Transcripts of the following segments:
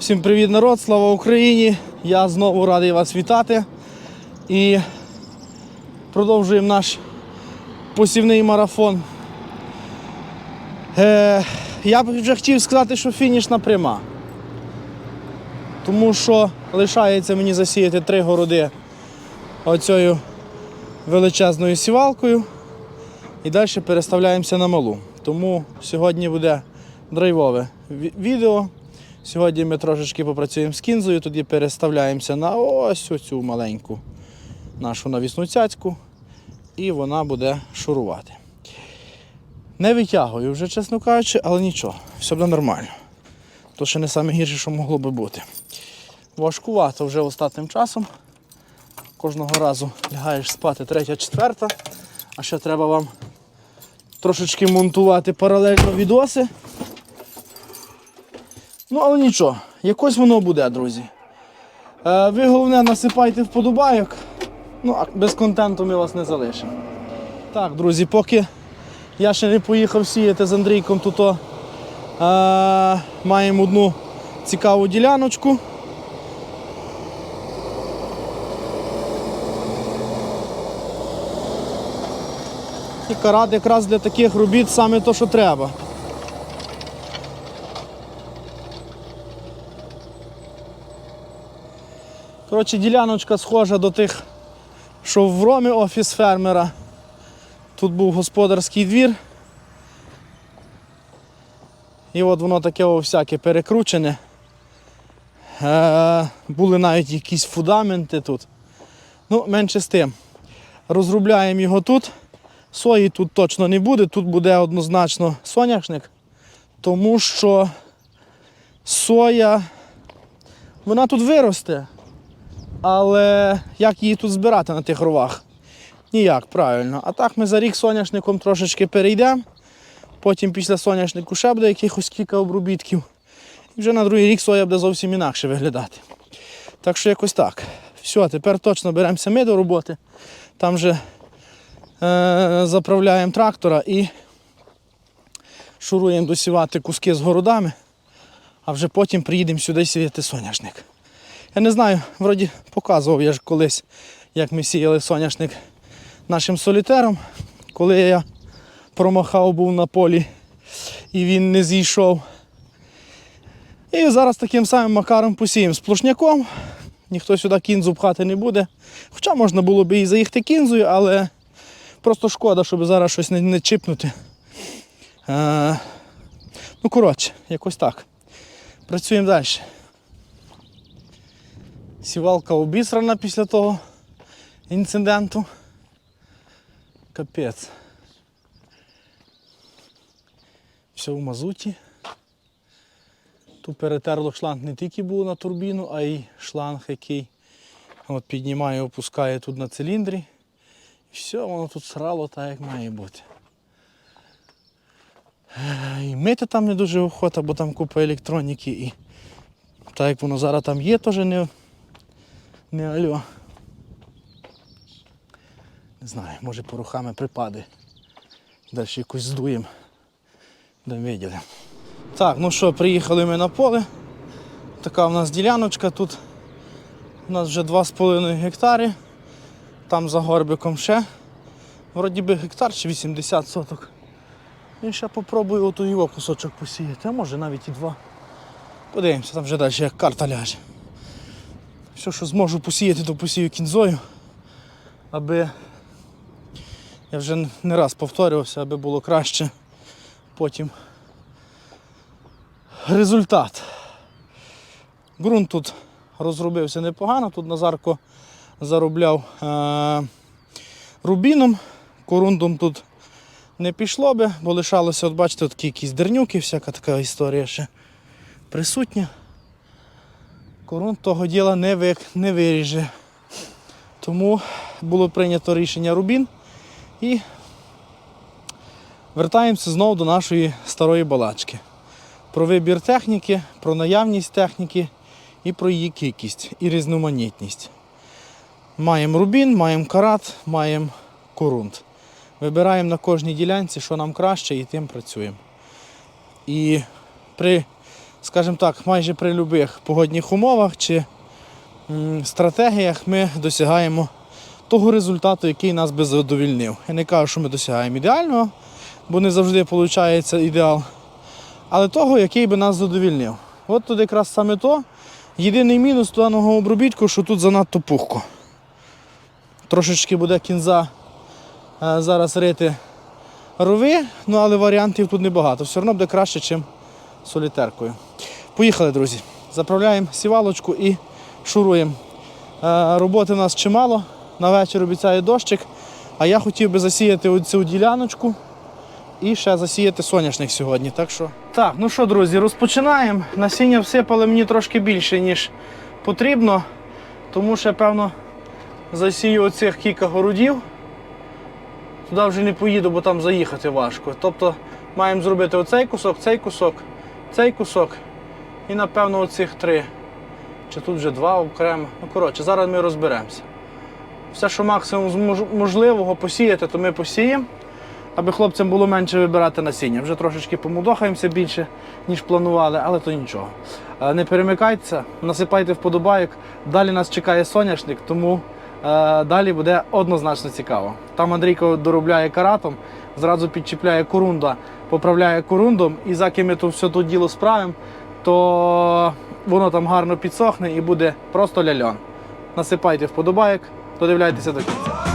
Всім привіт, народ! Слава Україні! Я знову радий вас вітати. І продовжуємо наш посівний марафон. Е, я б вже хотів сказати, що фінішна пряма. Тому що лишається мені засіяти три городи оцею величезною сівалкою. І далі переставляємося на малу. Тому сьогодні буде драйвове відео. Сьогодні ми трошечки попрацюємо з кінзою, тоді переставляємося на ось оцю маленьку нашу навісну цяцьку, і вона буде шурувати. Не витягую вже, чесно кажучи, але нічого, все буде нормально. То ще не саме гірше, що могло би бути. Важкувато вже останнім часом. Кожного разу лягаєш спати третя, четверта, а ще треба вам трошечки монтувати паралельно відоси. Ну, але нічого, якось воно буде, друзі. Е, ви головне насипайте вподобайок. Ну, а без контенту ми вас не залишимо. Так, друзі, поки я ще не поїхав сіяти з Андрійком, то, то е, маємо одну цікаву діляночку. І карат якраз для таких робіт саме то, що треба. Коротше, діляночка схожа до тих, що в Ромі офіс фермера. Тут був господарський двір. І от воно таке всяке перекручене. Е, були навіть якісь фундаменти тут. Ну, менше з тим. Розробляємо його тут. Сої тут точно не буде, тут буде однозначно соняшник, тому що соя, вона тут виросте. Але як її тут збирати на тих ровах? Ніяк, правильно. А так ми за рік соняшником трошечки перейдемо. Потім після соняшнику ще буде якихось кілька обробітків. І вже на другий рік соя буде зовсім інакше виглядати. Так що якось так. Все, тепер точно беремося ми до роботи. Там вже е, заправляємо трактора і шуруємо досівати куски з городами, а вже потім приїдемо сюди сіяти соняшник. Я не знаю, вроді показував я ж колись, як ми сіяли соняшник нашим солітером, коли я промахав був на полі і він не зійшов. І зараз таким самим макаром посіємо сплошняком. Ніхто сюди кінзу пхати не буде. Хоча можна було б і заїхати кінзою, але просто шкода, щоб зараз щось не, не чіпнути. Е, ну, коротше, якось так. Працюємо далі. Сівалка обісрана після того інциденту. Капець. Все в мазуті. Тут перетерло шланг не тільки був на турбіну, а й шланг, який от піднімає, опускає тут на циліндрі. І все, воно тут срало так, як має бути. Е, І мити там не дуже охота, бо там купа електроніки і так як воно зараз там є, теж не, не альо. Не знаю, може порухами припаде. Далі якось здуємо. Да виділи. Так, ну що, приїхали ми на поле. Така в нас діляночка тут. У нас вже 2,5 гектари. Там за горбиком ще. Вроді би гектар чи 80 соток. І ще попробую оту його кусочок посіяти, а може навіть і два. Подивимося, там вже далі як карта ляже. Все, що зможу посіяти, то посію кінзою, аби я вже не раз повторювався, аби було краще потім результат. Ґрунт тут розробився непогано, тут Назарко заробляв е- рубіном, корундом тут не пішло би, бо лишалося, от бачите, такі якісь дернюки, всяка така історія ще присутня. Корунд того діла не, ви, не виріже. Тому було прийнято рішення рубін і вертаємося знову до нашої старої балачки. Про вибір техніки, про наявність техніки і про її кількість і різноманітність. Маємо рубін, маємо карат, маємо корунд. Вибираємо на кожній ділянці, що нам краще, і тим працюємо. І при скажімо так, майже при будь-яких погодних умовах чи стратегіях ми досягаємо того результату, який нас би задовільнив. Я не кажу, що ми досягаємо ідеального, бо не завжди виходить ідеал, але того, який би нас задовільнив. От тут якраз саме то. Єдиний мінус даного обробітку, що тут занадто пухко. Трошечки буде кінза е, зараз рити рови, ну але варіантів тут небагато. Все одно буде краще, ніж солітеркою. Поїхали, друзі. Заправляємо сівалочку і шуруємо. Е, роботи у нас чимало. На вечір обіцяє дощик. А я хотів би засіяти оцю діляночку і ще засіяти соняшник сьогодні. Так що. Так, ну що, друзі, розпочинаємо. Насіння всипали мені трошки більше, ніж потрібно. Тому ще, певно, засію оцих кілька городів. Туди вже не поїду, бо там заїхати важко. Тобто маємо зробити оцей кусок, цей кусок, цей кусок і напевно оцих три. Чи тут вже два окремо. Ну, коротше, зараз ми розберемося. Все, що максимум можливого посіяти, то ми посіємо, аби хлопцям було менше вибирати насіння. Вже трошечки помудохаємося більше, ніж планували, але то нічого. Е, Не перемикайтеся, насипайте вподобайок. Далі нас чекає соняшник, тому далі буде однозначно цікаво. Там Андрійко доробляє каратом, зразу підчіпляє корунда, поправляє корундом, і заки ми тут все то діло справимо, то воно там гарно підсохне і буде просто ляльон. Насипайте вподобайок, додивляйтеся до кінця.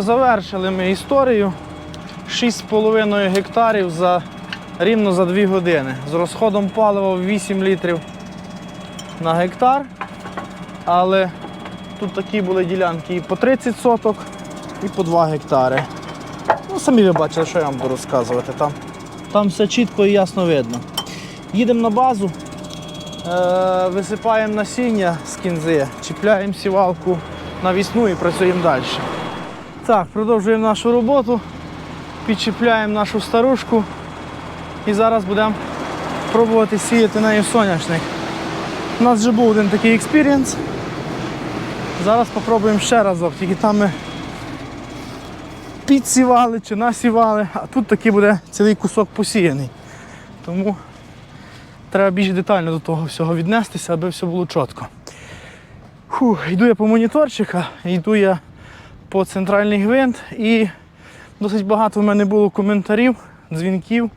Завершили ми історію. 6,5 гектарів за рівно за 2 години. З розходом палива в 8 літрів на гектар. Але тут такі були ділянки і по 30 соток, і по 2 гектари. Ну, самі ви бачили, що я вам буду розказувати. Там, там все чітко і ясно видно. Їдемо на базу, е, висипаємо насіння з кінзи, чіпляємо сівалку на вісну і працюємо далі. Так, продовжуємо нашу роботу, підчіпляємо нашу старушку і зараз будемо пробувати сіяти нею соняшник. У нас вже був один такий експірієнс. Зараз спробуємо ще разок, тільки там ми підсівали чи насівали, а тут такий буде цілий кусок посіяний. Тому треба більш детально до того всього віднестися, аби все було чітко. Йду я по моніторчика, йду я по центральний гвинт і досить багато в мене було коментарів, дзвінків,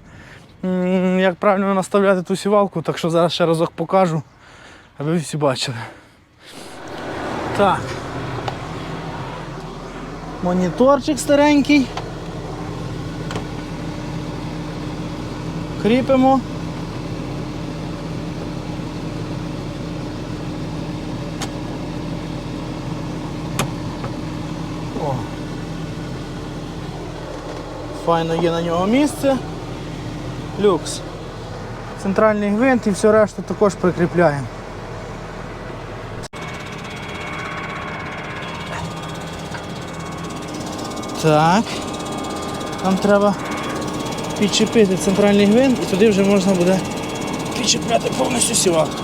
як правильно наставляти ту сівалку, так що зараз ще разок покажу, аби ви всі бачили. Так. Моніторчик старенький. Кріпимо. Файно є на нього місце. Люкс. Центральний гвинт і все решту також прикріпляємо. Так. Нам треба підчепити центральний гвинт і туди вже можна буде підчепляти повністю сівалку.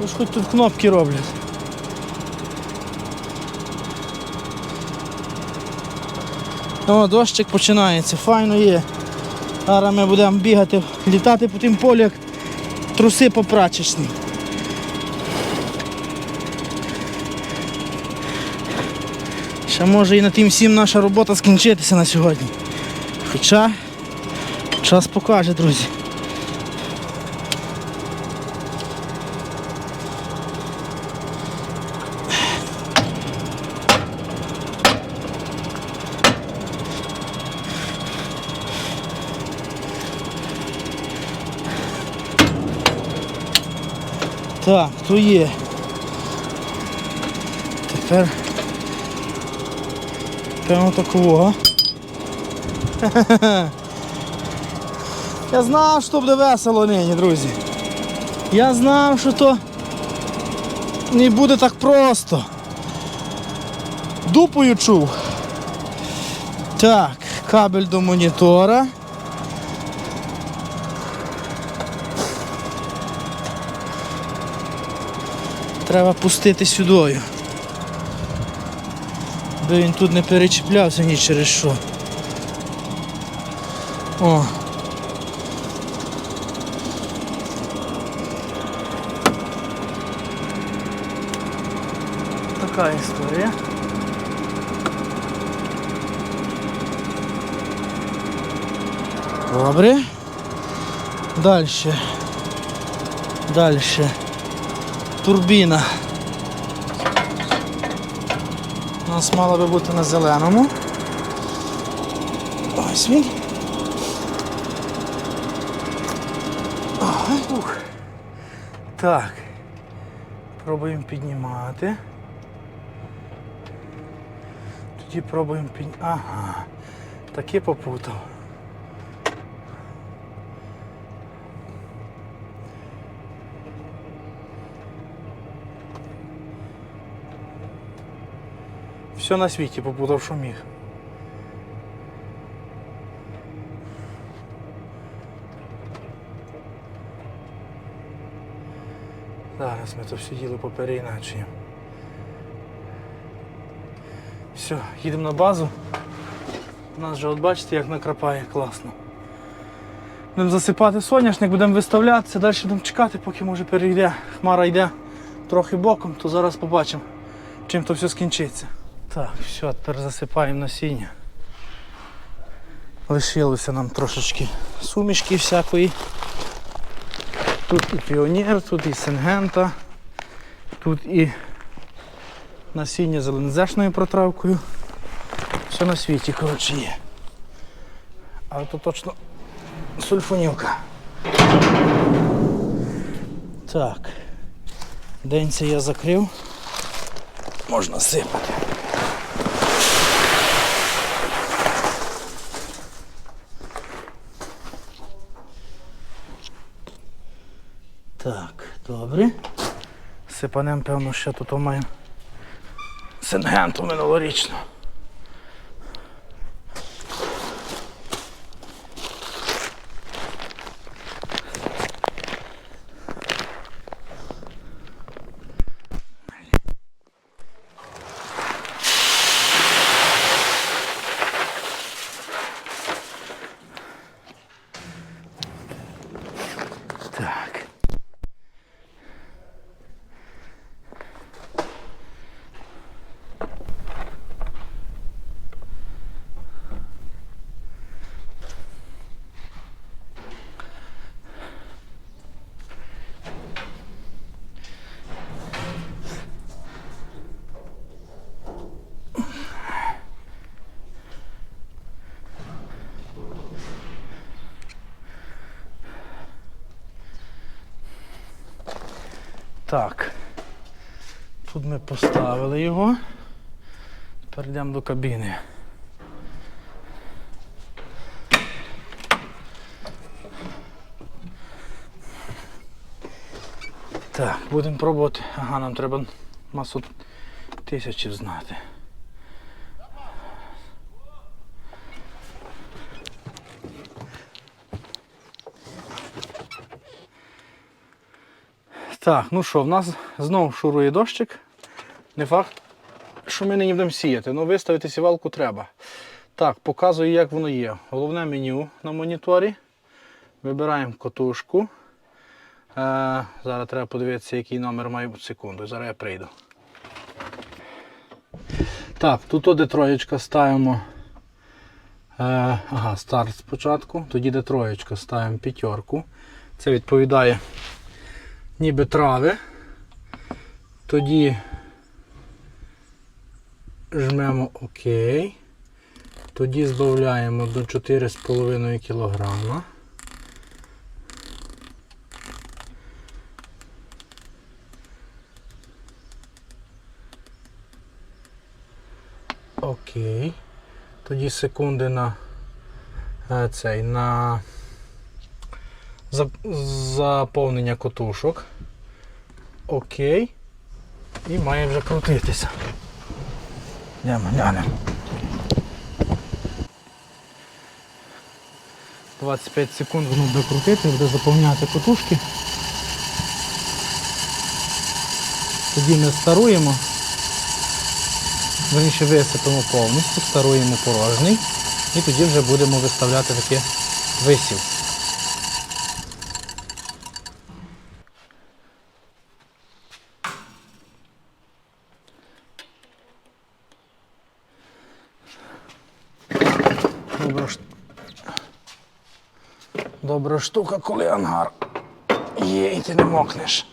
Тож хоч тут кнопки роблять. О, дощик починається, файно є. Зараз ми будемо бігати, літати по тим полі, як труси попрачечні. Ще може і на тим всім наша робота скінчитися на сьогодні. Хоча час покаже, друзі. Так, то є. Тепер Прямо такого. Я знав, що буде весело нині, друзі. Я знав, що то не буде так просто. Дупою чув. Так, кабель до монітора. Треба пустити сюдою. Аби він тут не перечіплявся ні через що. О. Така історія. Добре. Дальше. Дальше. Турбіна. У нас мала би бути на зеленому. Ось він. Ага, ух. Так. Пробуємо піднімати. Тоді пробуємо під... Ага. Таки попутав. Все на світі попутав, що міг. Зараз ми то все діло попереіначуємо. Все, їдемо на базу. У нас вже от бачите, як накрапає класно. Будемо засипати соняшник, будемо виставлятися, далі будемо чекати, поки може перейде. Хмара йде трохи боком, то зараз побачимо, чим то все скінчиться. Так, все, тепер засипаємо насіння. Лишилося нам трошечки сумішки всякої. Тут і піонер, тут і сингента, тут і насіння зелензешною протравкою. Все на світі, коротше, є. Але то точно сульфонівка. Так. День це я закрив. Можна сипати. Так, добре. Сипанем, певно, ще тут маємо сингенту минулорічну. Так. Так. Тут ми поставили його. Тепер йдемо до кабіни. Так, будемо пробувати. Ага, нам треба масу тисячів знати. Так, ну що, в нас знову шурує дощик. Не факт, що ми не будемо сіяти, але виставити сівалку треба. Так, показую, як воно є. Головне меню на моніторі. Вибираємо котушку. Е, зараз треба подивитися, який номер має бути секунду. Зараз я прийду. Так, тут де троєчка ставимо. Е, ага, старт спочатку. Тоді де троєчка ставимо п'ятерку. Це відповідає ніби трави. Тоді жмемо ОК. Тоді збавляємо до 4,5 кг. Окей. Тоді секунди на е, цей на заповнення котушок. Окей. І має вже крутитися. Йдемо, глянемо. 25 секунд воно буде крутити, буде заповняти котушки. Тоді ми старуємо. Верніше висипемо повністю, старуємо порожній. І тоді вже будемо виставляти таке висів. Добра, ш- Добра штука, коли ангар є і ти не мокнеш.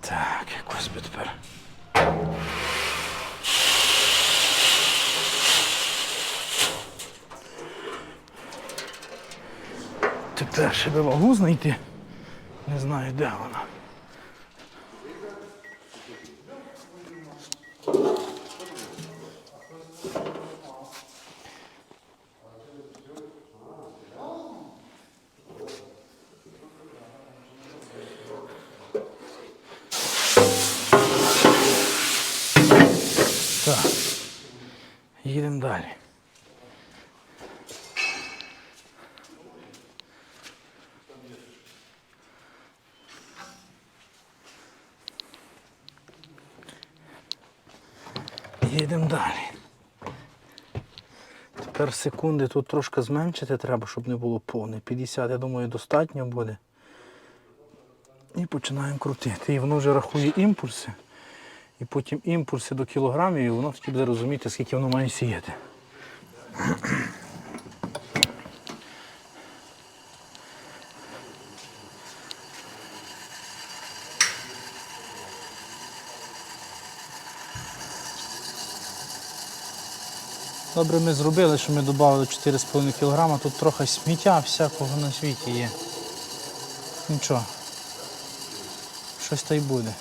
Так, якось би тепер. Тепер ще би вагу знайти. Не знаю, де вона. Так. Їдемо далі. Їдемо далі. Тепер секунди тут трошки зменшити треба, щоб не було повне. 50, я думаю, достатньо буде. І починаємо крутити. І воно вже рахує імпульси. І потім імпульси до кілограмів, і воно буде розуміти, скільки воно має сіяти. Добре ми зробили, що ми додали 4,5 кг. Тут трохи сміття всякого на світі є. Нічого. Щось та й буде.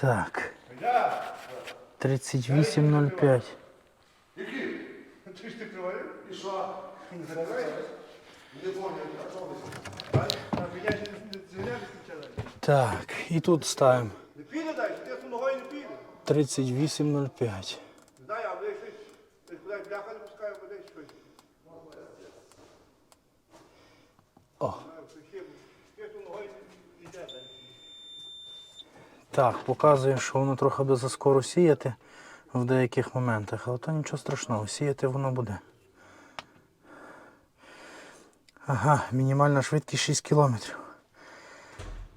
Так. 38.05. Ти ж ти криває? І що? Не закриває? Не понял, а що ви? Я ж. Так, і тут ставимо Не піде далі, ти ногою не піде. 38.05. Дай, а ви щось, ти куди бляха не пускає, буде щось. О. Ще, ще з ногою не йде далі. Так, показує, що воно трохи буде заскоро сіяти в деяких моментах, але то нічого страшного, сіяти воно буде. Ага, мінімальна швидкість 6 км.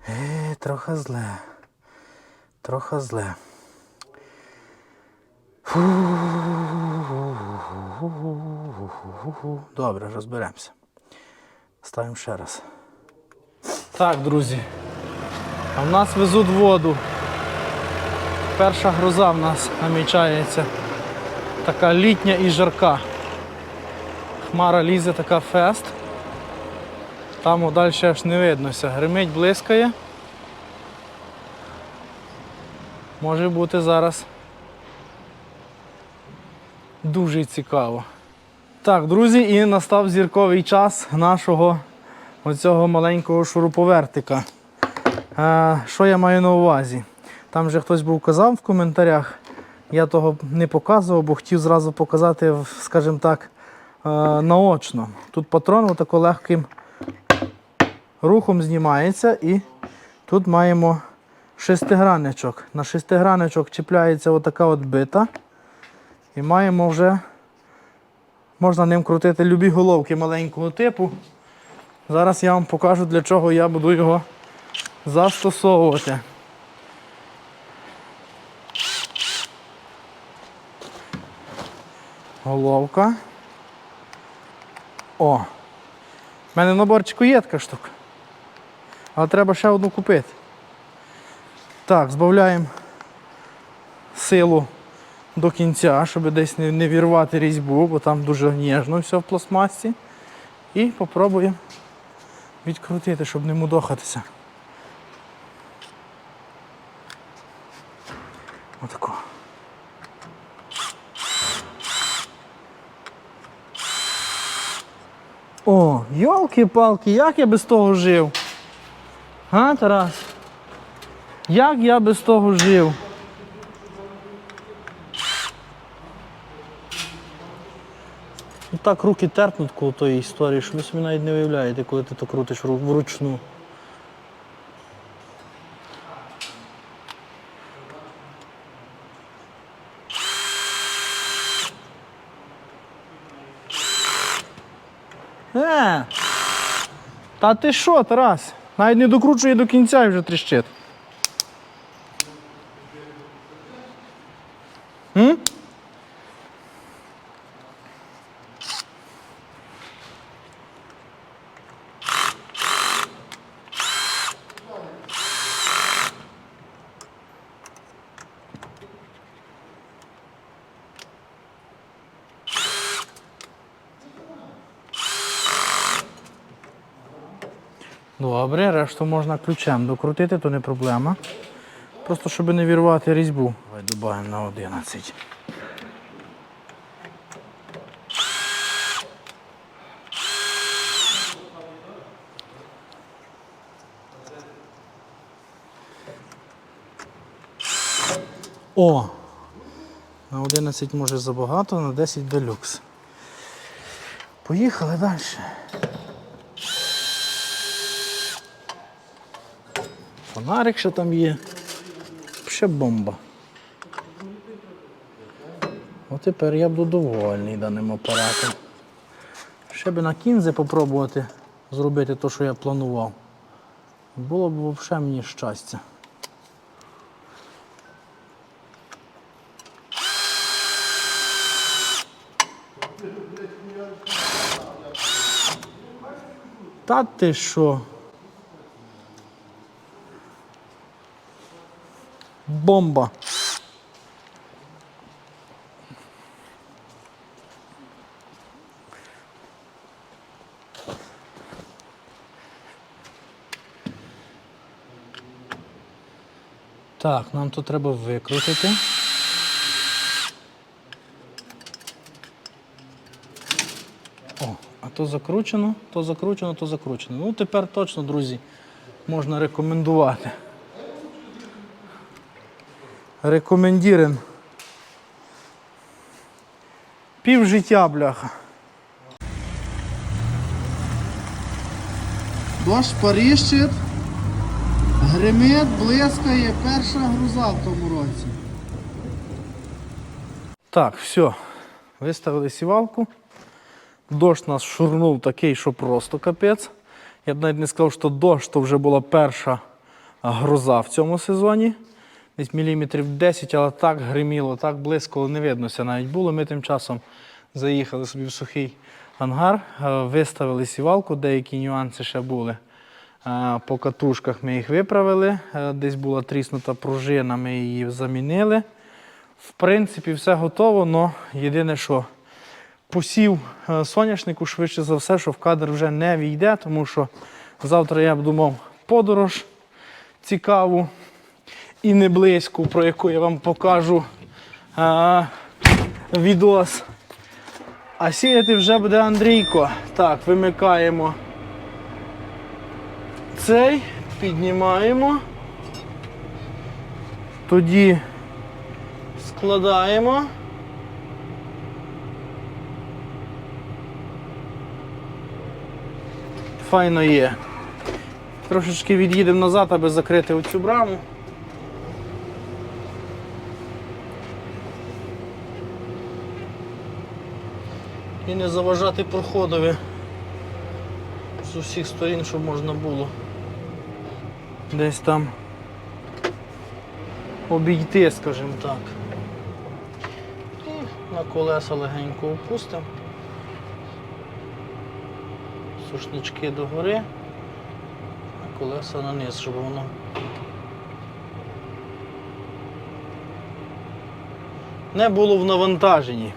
Е, трохи зле. Трохи зле. Добре, розберемося. Ставимо ще раз. Так, друзі. А в нас везуть воду. Перша гроза в нас намічається. Така літня і жарка. Хмара лізе така фест. Там далі аж не виднося. Гримить, блискає. Може бути зараз дуже цікаво. Так, друзі, і настав зірковий час нашого оцього маленького шуруповертика. Е, Що я маю на увазі? Там вже хтось був казав в коментарях. Я того не показував, бо хотів зразу показати, скажімо так, е, наочно. Тут патрон отако легким рухом знімається і тут маємо шестигранничок. На шестигранничок чіпляється отака от бита. І маємо вже, можна ним крутити любі головки маленького типу. Зараз я вам покажу, для чого я буду його застосовувати. Головка. О! У мене в наборчику є така штука. Але треба ще одну купити. Так, збавляємо силу до кінця, щоб десь не, не вірвати різьбу, бо там дуже ніжно все в пластмасі. І попробуємо відкрутити, щоб не мудохатися. Отако. О, йолки-палки, як я без того жив? Га, Тарас? Як я без того жив? Так руки терпнуть коло тої історії, що ви собі навіть не уявляєте, коли ти то крутиш вручну. Е! Та ти що, Тарас? Навіть не докручує до кінця і вже тріщить. Решту можна ключем докрутити, то не проблема. Просто щоб не вірвати різьбу. Давай добавимо на 11. О! На 11 може забагато, на 10 делюкс. Поїхали далі. Фонарик ще там є. Ще бомба. От тепер я буду довольний даним апаратом. Ще би на кінзи попробувати зробити те, що я планував. Було б взагалі мені щастя. Та ти що? Бомба. Так, нам тут треба викрутити. О, а то закручено, то закручено, то закручено. Ну, тепер точно, друзі, можна рекомендувати. Рекомендірен. Пів життя, бляха. Дощ паріщить, гримить, блискає, перша груза в тому році. Так, все. Виставили сівалку. Дощ нас шурнув такий, що просто капець. Я б навіть не сказав, що дощ то вже була перша гроза в цьому сезоні. Десь міліметрів 10, але так гриміло, так близько не виднося навіть було. Ми тим часом заїхали собі в сухий ангар, е, виставили сівалку, деякі нюанси ще були. Е, По катушках ми їх виправили. Е, Десь була тріснута пружина, ми її замінили. В принципі, все готово, але єдине, що посів соняшнику швидше за все, що в кадр вже не війде, тому що завтра я б думав подорож цікаву і не близьку, про яку я вам покажу а, відос. А сіяти вже буде Андрійко. Так, вимикаємо цей, піднімаємо. Тоді складаємо. Файно є. Трошечки від'їдемо назад, аби закрити оцю браму. І не заважати проходові з усіх сторін, щоб можна було десь там обійти, скажімо так. І на колеса легенько опустимо. Сушнички догори, а колеса на низ, щоб воно. Не було в навантаженні.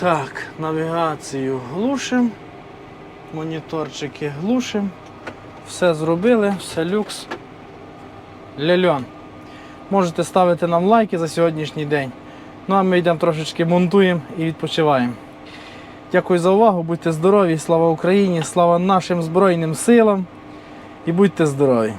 Так, навігацію глушимо, моніторчики глушимо. Все зробили, все люкс. Ляльон. Можете ставити нам лайки за сьогоднішній день. Ну а ми йдемо трошечки монтуємо і відпочиваємо. Дякую за увагу, будьте здорові, слава Україні, слава нашим Збройним силам і будьте здорові!